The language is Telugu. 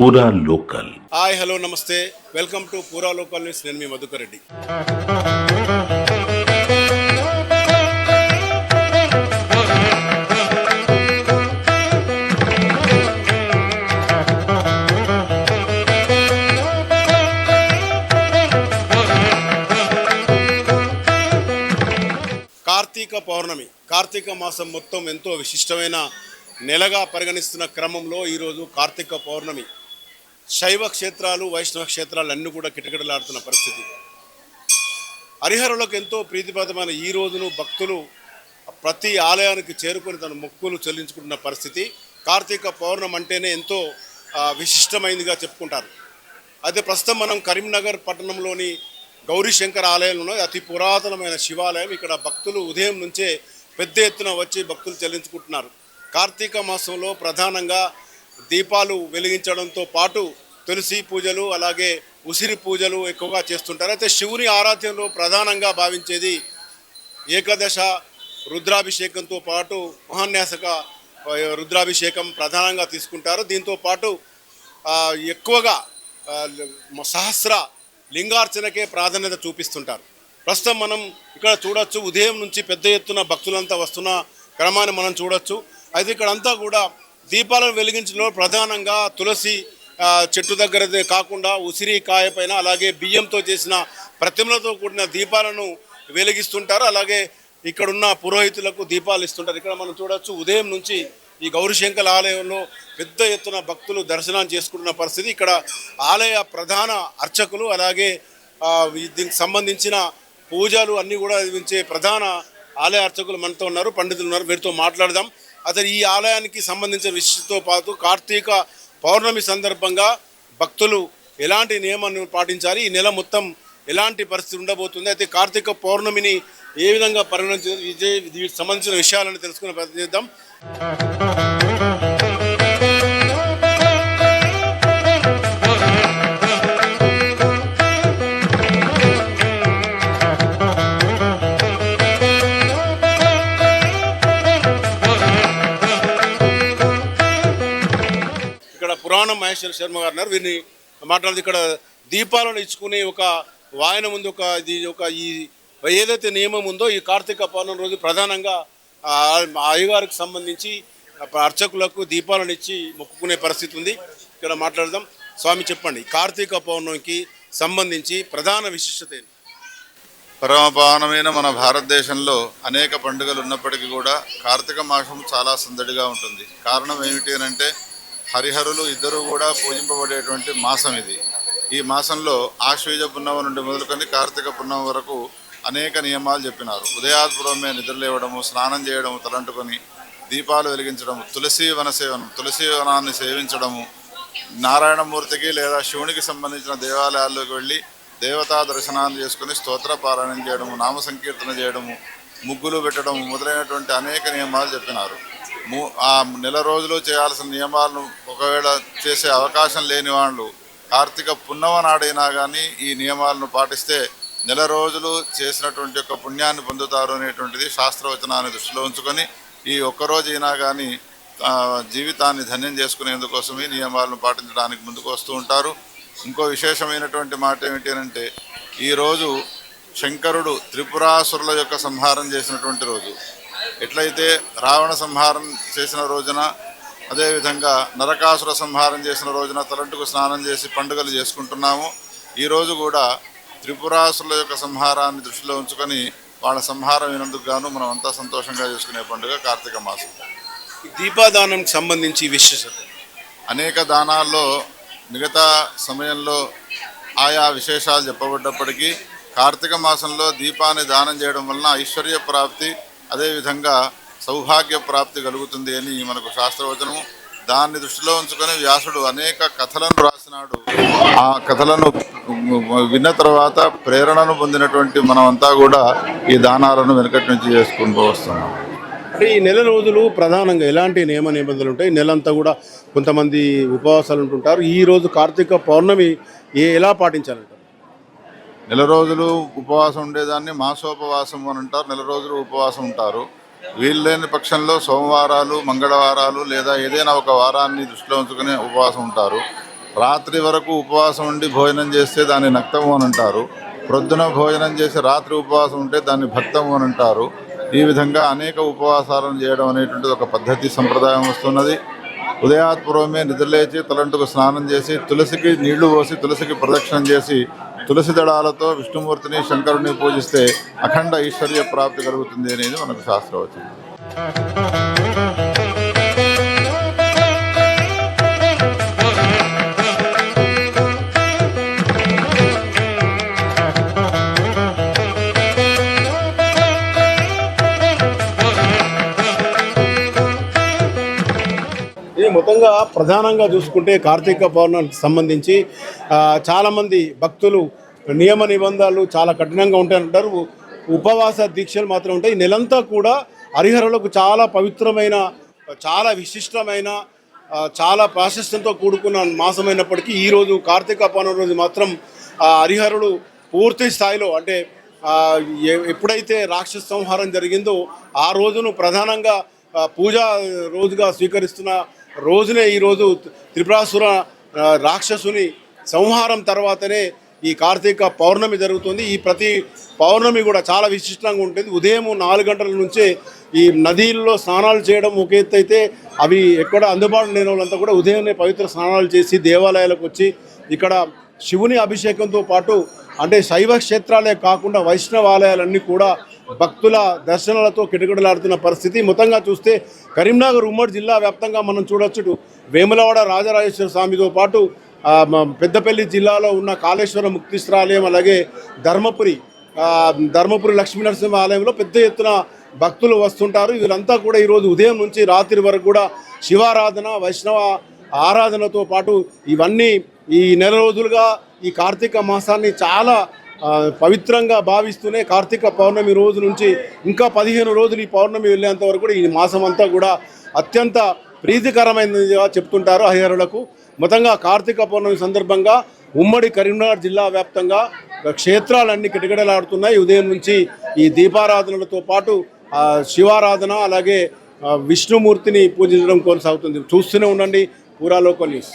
పూరా లోకల్ హాయ్ హలో నమస్తే welcome to Poora local news నేను మీ మధుకర్ రెడ్డి. కార్తీక పౌర్ణమి. కార్తీక మాసం మొత్తం ఎంతో విశిష్టమైన నెలగా పరిగణిస్తున్న క్రమంలో ఈరోజు కార్తీక పౌర్ణమి. శైవ క్షేత్రాలు వైష్ణవ క్షేత్రాలు అన్నీ కూడా కిటకిటలాడుతున్న పరిస్థితి. హరిహరులకు ఎంతో ప్రీతిపాదమైన ఈ రోజును భక్తులు ప్రతి ఆలయానికి చేరుకొని తన మొక్కులు చెల్లించుకుంటున్న పరిస్థితి. కార్తీక పౌర్ణం అంటేనే ఎంతో విశిష్టమైనదిగా చెప్పుకుంటారు. అయితే ప్రస్తుతం మనం కరీంనగర్ పట్టణంలోని గౌరీశంకర్ ఆలయంలో అతి పురాతనమైన శివాలయం. ఇక్కడ భక్తులు ఉదయం నుంచే పెద్ద ఎత్తున వచ్చి భక్తులు చెల్లించుకుంటున్నారు. కార్తీక మాసంలో ప్రధానంగా దీపాలు వెలిగించడంతో పాటు తులసి పూజలు అలాగే ఉసిరి పూజలు ఎక్కువగా చేస్తుంటారు. అయితే శివుని ఆరాధ్యంలో ప్రధానంగా భావించేది ఏకాదశ రుద్రాభిషేకంతో పాటు మహాన్యాసక రుద్రాభిషేకం ప్రధానంగా తీసుకుంటారు. దీంతో పాటు ఎక్కువగా సహస్ర లింగార్చనకే ప్రాధాన్యత చూపిస్తుంటారు. ప్రస్తుతం మనం ఇక్కడ చూడొచ్చు ఉదయం నుంచి పెద్ద ఎత్తున భక్తులంతా వస్తున్న క్రమాన్ని మనం చూడొచ్చు. అయితే ఇక్కడ అంతా కూడా దీపాలను వెలిగించడంలో ప్రధానంగా తులసి చెట్టు దగ్గర కాకుండా ఉసిరి కాయపైన అలాగే బియ్యంతో చేసిన ప్రతిమలతో కూడిన దీపాలను వెలిగిస్తుంటారు. అలాగే ఇక్కడున్న పురోహితులకు దీపాలు ఇస్తుంటారు. ఇక్కడ మనం చూడొచ్చు ఉదయం నుంచి ఈ గౌరీశంకర్ ఆలయంలో పెద్ద ఎత్తున భక్తులు దర్శనం చేసుకుంటున్న పరిస్థితి. ఇక్కడ ఆలయ ప్రధాన అర్చకులు అలాగే దీనికి సంబంధించిన పూజలు అన్నీ కూడా నిర్వహించే ప్రధాన ఆలయ అర్చకులు మనతో ఉన్నారు పండితులు ఉన్నారు. వీరితో మాట్లాడదాం. అతను ఈ ఆలయానికి సంబంధించిన విషయంతో పాటు కార్తీక పౌర్ణమి సందర్భంగా భక్తులు ఎలాంటి నియమాన్ని పాటించాలి? ఈ నెల మొత్తం ఎలాంటి పరిస్థితి ఉండబోతుంది? అయితే కార్తీక పౌర్ణమిని ఏ విధంగా పరిగణించారు సంబంధించిన విషయాలను తెలుసుకునే ప్రయత్నిద్దాం మహేశ్వర శర్మ గారు ఉన్నారు. వీరిని మాట్లాడుతూ ఇక్కడ దీపాలను ఇచ్చుకునే ఒక వాయనం ఉంది ఒక ఇది ఒక ఈ ఏదైతే నియమం ఉందో ఈ కార్తీక పౌర్ణమి రోజు ప్రధానంగా అయ్యగారికి సంబంధించి అర్చకులకు దీపాలను ఇచ్చి మొక్కుకునే పరిస్థితి ఉంది. ఇక్కడ మాట్లాడదాం. స్వామి చెప్పండి. కార్తీక పౌర్ణమికి సంబంధించి ప్రధాన విశిష్టత ఏంటి? పరమపావనమైన మన భారతదేశంలో అనేక పండుగలు ఉన్నప్పటికీ కూడా కార్తీక మాసం చాలా సందడిగా ఉంటుంది. కారణం ఏమిటి అంటే హరిహరులు ఇద్దరు కూడా పూజింపబడేటువంటి మాసం ఇది. ఈ మాసంలో ఆశ్వేజ పున్నమ నుండి మొదలుకొని కార్తీక పున్నమ వరకు అనేక నియమాలు చెప్పినారు. ఉదయాత్పూర్వమే నిద్రలేవడము స్నానం చేయడము తలంటుకొని దీపాలు వెలిగించడము తులసి వన సేవనం తులసి వనాన్ని సేవించడము నారాయణమూర్తికి లేదా శివునికి సంబంధించిన దేవాలయాల్లోకి వెళ్ళి దేవతా దర్శనాన్ని చేసుకుని స్తోత్ర పారాయణం చేయడము నామ సంకీర్తన చేయడము ముగ్గులు పెట్టడం మొదలైనటువంటి అనేక నియమాలు చెప్పినారు. ఆ నెల రోజులు చేయాల్సిన నియమాలను ఒకవేళ చేసే అవకాశం లేని వాళ్ళు కార్తీక పున్నమ నాడైనా కానీ ఈ నియమాలను పాటిస్తే నెల రోజులు చేసినటువంటి యొక్క పుణ్యాన్ని పొందుతారు అనేటువంటిది శాస్త్రవచనాన్ని దృష్టిలో ఉంచుకొని ఈ ఒక్కరోజైనా అయినా కానీ జీవితాన్ని ధన్యం చేసుకునేందుకోసం ఈ నియమాలను పాటించడానికి ముందుకు వస్తూ ఉంటారు. ఇంకో విశేషమైనటువంటి మాట ఏమిటి అని అంటే ఈరోజు శంకరుడు త్రిపురాసురుల యొక్క సంహారం చేసినటువంటి రోజు. ఎట్లయితే రావణ సంహారం చేసిన రోజున అదేవిధంగా నరకాసుర సంహారం చేసిన రోజున తలంటుకు స్నానం చేసి పండుగలు చేసుకుంటున్నాము. ఈరోజు కూడా త్రిపురాసురుల యొక్క సంహారాన్ని దృష్టిలో ఉంచుకొని వాళ్ళ సంహారం అయినందుకు గాను మనం అంతా సంతోషంగా చేసుకునే పండుగ కార్తీక మాసం. ఈ దీపాదానంకి సంబంధించి విశేషత? అనేక దానాల్లో మిగతా సమయంలో ఆయా విశేషాలు చెప్పబడ్డప్పటికీ కార్తీక మాసంలో దీపాన్ని దానం చేయడం వలన ఐశ్వర్య ప్రాప్తి అదేవిధంగా సౌభాగ్య ప్రాప్తి కలుగుతుంది అని మనకు శాస్త్రవచనము. దాన్ని దృష్టిలో ఉంచుకొని వ్యాసుడు అనేక కథలను రాసినాడు. ఆ కథలను విన్న తర్వాత ప్రేరణను పొందినటువంటి మనమంతా కూడా ఈ దానాలను వెనకటి నుంచి చేసుకుంటూ వస్తున్నాం. అంటే ఈ నెల రోజులు ప్రధానంగా ఎలాంటి నియమ నిబంధనలు ఉంటాయి? నెలంతా కూడా కొంతమంది ఉపవాసాలు ఉంటుంటారు. ఈ రోజు కార్తీక పౌర్ణమి ఏ ఎలా పాటించాలంటారు? నెల రోజులు ఉపవాసం ఉండేదాన్ని మాసోపవాసం అని అంటారు. నెల రోజులు ఉపవాసం ఉంటారు. వీలు లేని పక్షంలో సోమవారాలు మంగళవారాలు లేదా ఏదైనా ఒక వారాన్ని దృష్టిలో ఉంచుకుని ఉపవాసం ఉంటారు. రాత్రి వరకు ఉపవాసం ఉండి భోజనం చేస్తే దాన్ని నక్తము అని అంటారు. ప్రొద్దున భోజనం చేసి రాత్రి ఉపవాసం ఉంటే దాన్ని భక్తము అని అంటారు. ఈ విధంగా అనేక ఉపవాసాలను చేయడం అనేటువంటిది ఒక పద్ధతి సంప్రదాయం వస్తున్నది. ఉదయాత్పూర్వమే నిద్రలేచి తలంటుకు స్నానం చేసి తులసికి నీళ్ళు పోసి తులసికి ప్రదక్షిణం చేసి తులసి దళాలతో విష్ణుమూర్తిని శంకరుని పూజిస్తే అఖండ ఐశ్వర్య ప్రాప్తి కలుగుతుంది అనేది మనకు శాస్త్రవచనం. మొత్తంగా ప్రధానంగా చూసుకుంటే కార్తీక పౌర్ణమికి సంబంధించి చాలామంది భక్తులు నియమ నిబంధనలు చాలా కఠినంగా ఉంటాయంటారు. ఉపవాస దీక్షలు మాత్రం ఉంటాయి. ఈ నెలంతా కూడా హరిహరులకు చాలా పవిత్రమైన చాలా విశిష్టమైన చాలా ప్రాశస్త్యంతో కూడుకున్న మాసమైనప్పటికీ ఈరోజు కార్తీక పౌర్ణమి రోజు మాత్రం హరిహరుడు పూర్తి స్థాయిలో అంటే ఎ- ఎప్పుడైతే రాక్షస సంహారం జరిగిందో ఆ రోజును ప్రధానంగా పూజా రోజుగా స్వీకరిస్తున్న రోజునే ఈరోజు త్రిపురాసుర రాక్షసుని సంహారం తర్వాతనే ఈ కార్తీక పౌర్ణమి జరుగుతుంది. ఈ ప్రతి పౌర్ణమి కూడా చాలా విశిష్టంగా ఉంటుంది. ఉదయం నాలుగు గంటల నుంచే ఈ నదీల్లో స్నానాలు చేయడం ఒక ఎత్తు అయితే అవి ఎక్కడ అందుబాటులో లేని వాళ్ళంతా కూడా ఉదయాన్నే పవిత్ర స్నానాలు చేసి దేవాలయాలకు వచ్చి ఇక్కడ శివుని అభిషేకంతో పాటు అంటే శైవ క్షేత్రాలే కాకుండా వైష్ణవాలయాలన్నీ కూడా భక్తుల దర్శనాలతో కిటకిటలాడుతున్న పరిస్థితి. మొత్తంగా చూస్తే కరీంనగర్ ఉమ్మడి జిల్లా వ్యాప్తంగా మనం చూడొచ్చు. వేములవాడ రాజరాజేశ్వర స్వామితో పాటు పెద్దపల్లి జిల్లాలో ఉన్న కాళేశ్వర ముక్తీశ్వర ఆలయం అలాగే ధర్మపురి ధర్మపురి లక్ష్మీనరసింహ ఆలయంలో పెద్ద ఎత్తున భక్తులు వస్తుంటారు. వీళ్ళంతా కూడా ఈరోజు ఉదయం నుంచి రాత్రి వరకు కూడా శివారాధన వైష్ణవ ఆరాధనతో పాటు ఇవన్నీ ఈ నెల రోజులుగా ఈ కార్తీక మాసాన్ని చాలా పవిత్రంగా భావిస్తూనే కార్తీక పౌర్ణమి రోజు నుంచి ఇంకా పదిహేను రోజులు ఈ పౌర్ణమి వెళ్ళేంత వరకు కూడా ఈ మాసం అంతా కూడా అత్యంత ప్రీతికరమైనదిగా చెప్తుంటారు హరిహరులకు. మొత్తంగా కార్తీక పౌర్ణమి సందర్భంగా ఉమ్మడి కరీంనగర్ జిల్లా వ్యాప్తంగా క్షేత్రాలన్నీ కిటకిటలాడుతున్నాయి. ఉదయం నుంచి ఈ దీపారాధనలతో పాటు శివారాధన అలాగే విష్ణుమూర్తిని పూజించడం కొనసాగుతుంది. చూస్తూనే ఉండండి. పూరా లోకల్ న్యూస్.